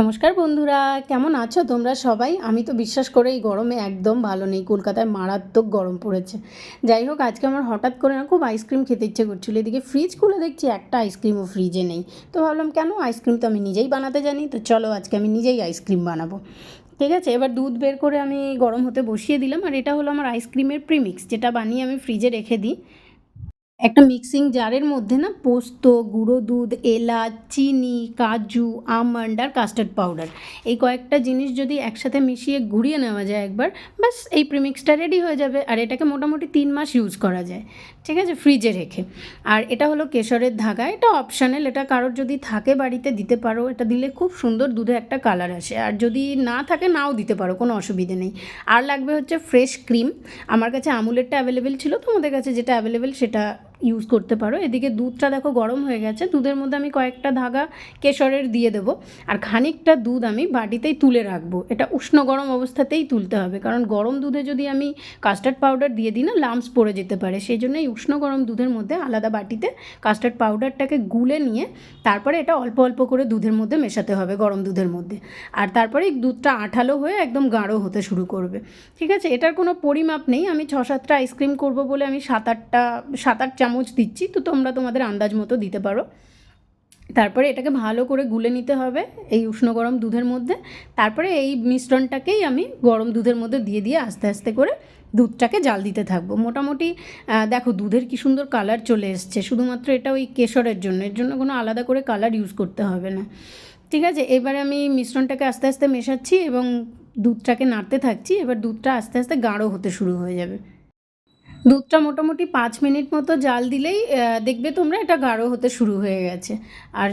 নমস্কার বন্ধুরা, কেমন আছো তোমরা সবাই? আমি তো বিশ্বাস করে এই গরমে একদম ভালো নেই, কলকাতায় মারাত্মক গরম পড়েছে। যাই হোক, আজকে আমার হঠাৎ করে না খুব আইসক্রিম খেতে ইচ্ছে করছিল। এদিকে ফ্রিজ খুলে দেখছি একটা আইসক্রিমও ফ্রিজে নেই। তো ভাবলাম, কেন আইসক্রিম তো আমি নিজেই বানাতে জানি? তো চলো আজকে আমি নিজেই আইসক্রিম বানাবো। ঠিক আছে, এবার দুধ বের করে আমি গরম হতে বসিয়ে দিলাম। আর এটা হলো আমার আইসক্রিমের প্রিমিক্স যেটা বানিয়ে আমি ফ্রিজে রেখে দিই। একটা মিক্সিং জারের মধ্যে না পোস্ত, গুঁড়ো দুধ, এলাচ, চিনি, কাজু, আমন্ড আর কাস্টার্ড পাউডার এই কয়েকটা জিনিস যদি একসাথে মিশিয়ে ঘুরিয়ে নেওয়া যায় একবার, ব্যাস এই প্রিমিক্সটা রেডি হয়ে যাবে আর এটাকে মোটামুটি তিন মাস ইউজ করা যায়। ঠিক আছে? ফ্রিজে রেখে। আর এটা হলো কেশরের ধাগা। এটা অপশানাল এটা কারোর যদি থাকে বাড়িতে দিতে পারো। এটা দিলে খুব সুন্দর দুধে একটা কালার আসে। আর যদি না থাকে, নাও দিতে পারো, কোনো অসুবিধে নেই। আর লাগবে হচ্ছে ফ্রেশ ক্রিম আমার কাছে আমুলেরটা অ্যাভেলেবেল ছিল। তোমাদের কাছে যেটা অ্যাভেলেবেল সেটা ইউজ করতে পারো। এদিকে দুধটা দেখো গরম হয়ে গেছে। দুধের মধ্যে আমি কয়েকটা ধাগা কেশরের দিয়ে দেবো। আর খানিকটা দুধ আমি বাটিতেই তুলে রাখব। এটা উষ্ণ গরম অবস্থাতেই তুলতে হবে। কারণ গরম দুধে যদি আমি কাস্টার্ড পাউডার দিয়ে দিই না লাম্পস পড়ে যেতে পারে। সেই জন্য এই উষ্ণ গরম দুধের মধ্যে আলাদা বাটিতে কাস্টার্ড পাউডারটাকে গুলে নিয়ে তারপরে এটা অল্প অল্প করে দুধের মধ্যে মেশাতে হবে গরম দুধের মধ্যে। আর তারপরে দুধটা আঠালো হয়ে একদম গাঢ় হতে শুরু করবে। ঠিক আছে? এটার কোনো পরিমাপ নেই। আমি ছ সাতটা আইসক্রিম করব বলে আমি সাত আটটা সাত আট চামচ দিচ্ছি, তো তোমরা তোমাদের আন্দাজ মতো দিতে পারো। তারপরে এটাকে ভালো করে গুলে নিতে হবে এই উষ্ণ গরম দুধের মধ্যে। তারপরে এই মিশ্রণটাকেই আমি গরম দুধের মধ্যে দিয়ে দিয়ে আস্তে আস্তে করে দুধটাকে জাল দিতে থাকব। মোটামুটি দেখো দুধের কি সুন্দর কালার চলে এসছে। শুধুমাত্র এটা ওই কেশরের জন্য, এর জন্য কোনো আলাদা করে কালার ইউজ করতে হবে না। ঠিক আছে, এবারে আমি মিশ্রণটাকে আস্তে আস্তে মেশাচ্ছি এবং দুধটাকে নাড়তে থাকছি। এবার দুধটা আস্তে আস্তে গাঢ় হতে শুরু হয়ে যাবে। দুধটা মোটামুটি পাঁচ মিনিট মতো জাল দিলেই দেখবে তোমরা এটা গাঢ় হতে শুরু হয়ে গেছে। আর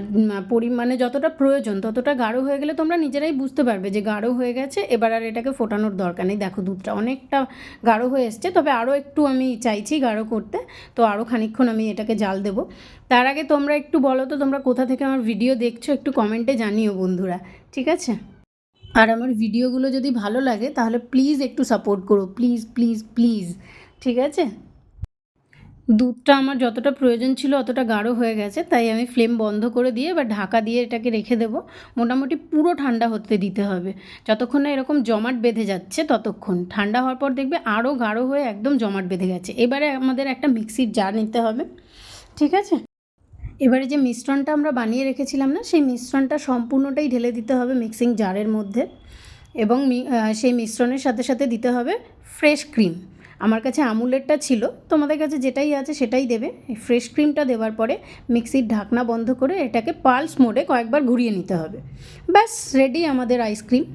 পরিমাণে যতটা প্রয়োজন ততটা গাঢ় হয়ে গেলে তোমরা নিজেরাই বুঝতে পারবে যে গাঢ় হয়ে গেছে, এবার আর এটাকে ফোটানোর দরকার নেই। দেখো দুধটা অনেকটা গাঢ় হয়ে এসছে, তবে আরও একটু আমি চাইছি গাঢ় করতে, তো আরও খানিকক্ষণ আমি এটাকে জাল দেবো। তার আগে তোমরা একটু বলো তো, তোমরা কোথা থেকে আমার ভিডিও দেখছ, একটু কমেন্টে জানিও বন্ধুরা, ঠিক আছে? আর আমার ভিডিওগুলো যদি ভালো লাগে, তাহলে প্লিজ একটু সাপোর্ট করো, প্লিজ প্লিজ প্লিজ। ঠিক আছে? দুধটা আমার যতটা প্রয়োজন ছিল অতটা গাঢ় হয়ে গেছে, তাই আমি ফ্লেম বন্ধ করে দিয়ে এবার ঢাকা দিয়ে এটাকে রেখে দেবো। মোটামুটি পুরো ঠান্ডা হতে দিতে হবে। যতক্ষণ না এরকম জমাট বেঁধে যাচ্ছে ততক্ষণ। ঠান্ডা হওয়ার পর দেখবে আরও গাঢ় হয়ে একদম জমাট বেঁধে গেছে। এবারে আমাদের একটা মিক্সির জার নিতে হবে, ঠিক আছে? এবারে যে মিশ্রণটা আমরা বানিয়ে রেখেছিলাম না, সেই মিশ্রণটা সম্পূর্ণটাই ঢেলে দিতে হবে মিক্সিং জারের মধ্যে এবং সেই মিশ্রণের সাথে সাথে দিতে হবে ফ্রেশ ক্রিম। আমার কাছে আমুলেরটা ছিল। তোমাদের কাছে যেটাই আছে সেটাই দেবে। ফ্রেশ ক্রিমটা দেওয়ার পরে মিক্সির ঢাকনা বন্ধ করে এটাকে পালস মোডে কয়েকবার ঘুরিয়ে নিতে হবে। ব্যাস রেডি আমাদের আইসক্রিম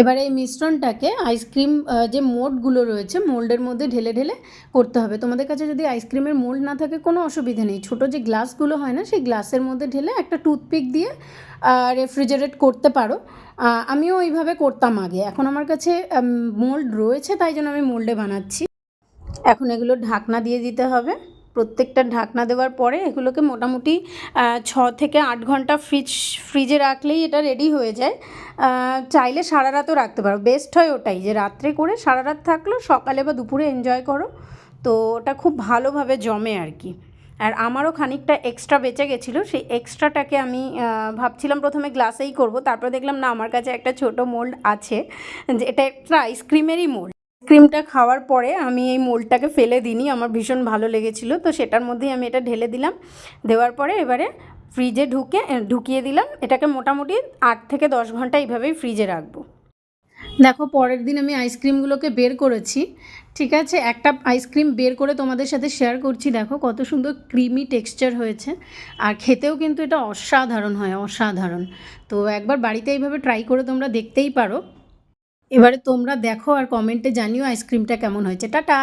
এবারে এই মিশ্রণটাকে আইসক্রিম যে মোল্ডগুলো রয়েছে, মোল্ডের মধ্যে ঢেলে ঢেলে করতে হবে। তোমাদের কাছে যদি আইসক্রিমের মোল্ড না থাকে, কোনো অসুবিধা নেই। ছোটো যে গ্লাসগুলো হয় না, সেই গ্লাসের মধ্যে ঢেলে একটা টুথপিক দিয়ে রেফ্রিজারেট করতে পারো। আমিও ওইভাবে করতাম আগে। এখন আমার কাছে মোল্ড রয়েছে, তাই জন্য আমি মোল্ডে বানাচ্ছি। এখন এগুলো ঢাকনা দিয়ে দিতে হবে। প্রত্যেকটা ঢাকনা দেওয়ার পরে এগুলোকে মোটামুটি ছ থেকে আট ঘণ্টা ফ্রিজ ফ্রিজে রাখলেই এটা রেডি হয়ে যায়। চাইলে সারা রাতও রাখতে পারো। বেস্ট হয় ওটাই যে রাত্রে করে সারা রাত থাকল, সকালে বা দুপুরে এনজয় করো। তো ওটা খুব ভালোভাবে জমে আর কি। আর আমারও খানিকটা এক্সট্রা বেঁচে গেছিল। সেই এক্সট্রাটাকে আমি ভাবছিলাম প্রথমে গ্লাসেই করব। তারপর দেখলাম, না, আমার কাছে একটা ছোট মোল্ড আছে। যে এটা একটা আইসক্রিমেরই মোল্ড ক্রিমটা খাওয়ার পরে আমি এই মোলটাকে ফেলে দিইনি, আমার ভীষণ ভালো লেগেছিল। তো সেটার মধ্যেই আমি এটা ঢেলে দিলাম। দেওয়ার পরে এবারে ফ্রিজে ঢুকে ঢুকিয়ে দিলাম। এটাকে মোটামুটি আট থেকে দশ ঘণ্টা এইভাবেই ফ্রিজে রাখব। দেখো, পরের দিন আমি আইসক্রিমগুলোকে বের করেছি, ঠিক আছে? একটা আইসক্রিম বের করে তোমাদের সাথে শেয়ার করছি। দেখো, কত সুন্দর ক্রিমি টেক্সচার হয়েছে। আর খেতেও কিন্তু এটা অসাধারণ হয়, অসাধারণ। তো একবার বাড়িতে এইভাবে ট্রাই করে তোমরা দেখতেই পারো। এবারে তোমরা দেখো আর কমেন্টে জানিও আইসক্রিমটা কেমন হয়েছে। টাটা!